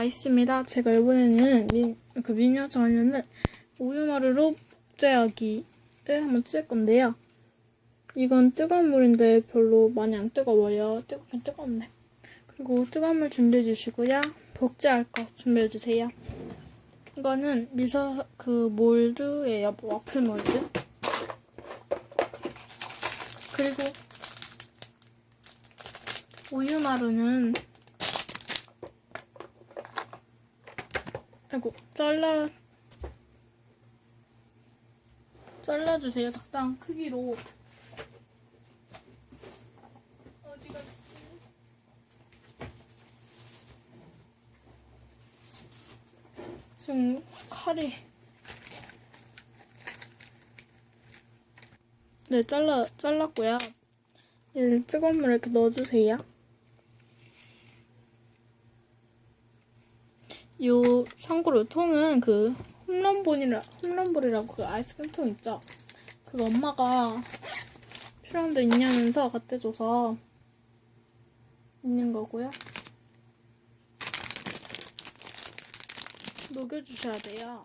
아이스입니다. 제가 이번에는 미, 그 미니어처 하면은 우유마루로 복제하기를 한번 찍을 건데요. 이건 뜨거운 물인데 별로 많이 안 뜨거워요. 뜨겁긴 뜨겁네. 그리고 뜨거운 물 준비해 주시고요. 복제할 거 준비해 주세요. 이거는 미서 그 몰드예요. 뭐 와플 몰드. 그리고 우유마루는 아이고 잘라. 잘라주세요 적당한 크기로. 어디 갔지? 지금 칼이. 네 잘라 잘랐고요. 얘를 뜨거운 물에 이렇게 넣어주세요 요 참고로 통은 그 홈런볼이라 홈런볼이라고 그 아이스크림 통 있죠. 그거 엄마가 필요한 데 있냐면서 갖다 줘서 있는 거고요. 녹여주셔야 돼요.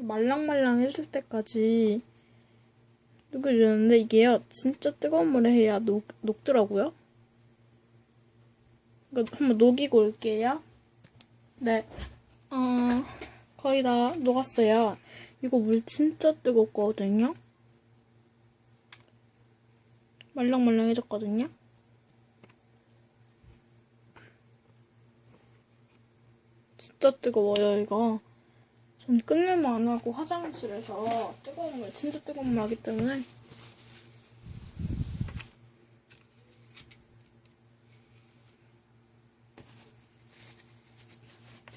말랑말랑해질 때까지 녹여주는데 이게요 진짜 뜨거운 물에 해야 녹, 녹더라고요. 한번 녹이고 올게요. 네. 어, 거의 다 녹았어요. 이거 물 진짜 뜨겁거든요. 말랑말랑해졌거든요. 진짜 뜨거워요, 이거. 전안 하고 화장실에서 뜨거운 물, 진짜 뜨거운 물 하기 때문에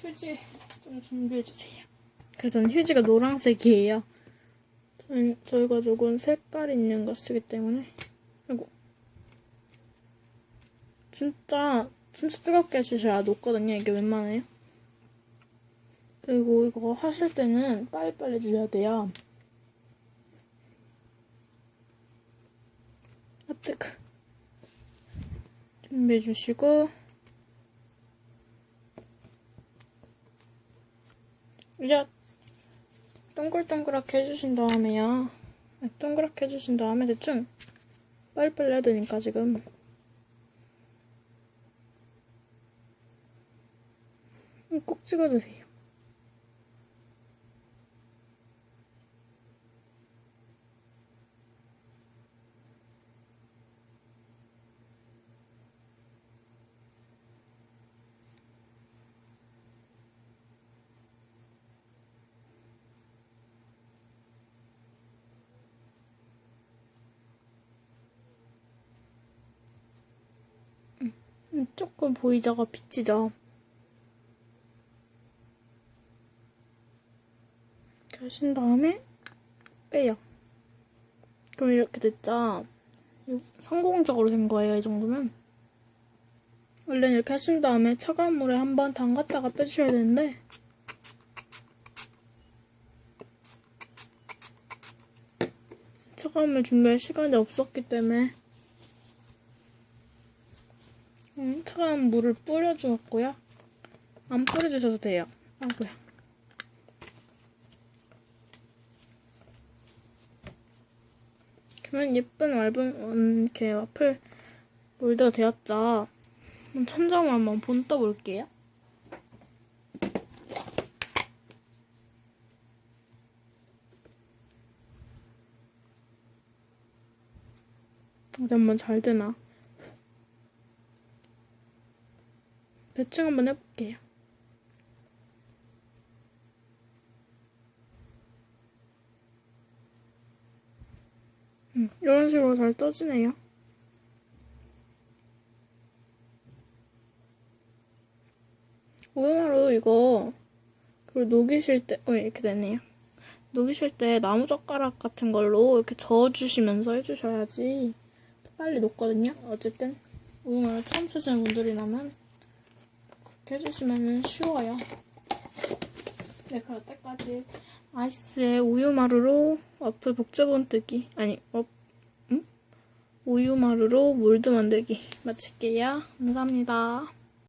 휴지 좀 준비해주세요. 그래서 저는 휴지가 노란색이에요. 저희, 저희 가족은 색깔 있는 거 쓰기 때문에. 아이고. 진짜, 진짜 뜨겁게 해주셔야 녹거든요. 이게 웬만해요. 그리고 이거 하실 때는 빨리빨리 해주셔야 돼요. 아, 뜨거. 준비해주시고. 이제 동글동글하게 해주신 다음에요. 네, 동그랗게 해주신 다음에 대충 빨리빨리 해야 되니까 지금 꼭 찍어주세요. 조금 보이자가 비치죠. 하신 다음에 빼요. 그럼 이렇게 됐죠? 성공적으로 된 거예요, 이 정도면. 원래는 이렇게 하신 다음에 차가운 물에 한번 담갔다가 빼주셔야 되는데 차가운 물 준비할 시간이 없었기 때문에 음, 차가운 물을 뿌려주었고요. 안 뿌려주셔도 돼요. 아구야. 그러면 예쁜 얇은 음, 이렇게 와플 몰드가 되었죠. 천장을 한번 본 떠 볼게요. 어디 한번 잘 되나? 대충 한번 해볼게요. 음, 이런 식으로 잘 떠지네요. 우유마루 이거 그리고 녹이실 때, 어 이렇게 되네요. 녹이실 때 나무젓가락 같은 걸로 이렇게 저어주시면서 해주셔야지 빨리 녹거든요. 어쨌든 우유마루 처음 쓰시는 분들이라면 그렇게 해주시면 쉬워요. 네, 그럴 때까지 아이스에 우유마루로 와플 복제본 뜨기 아니 어, 음? 우유마루로 몰드 만들기 마칠게요. 감사합니다.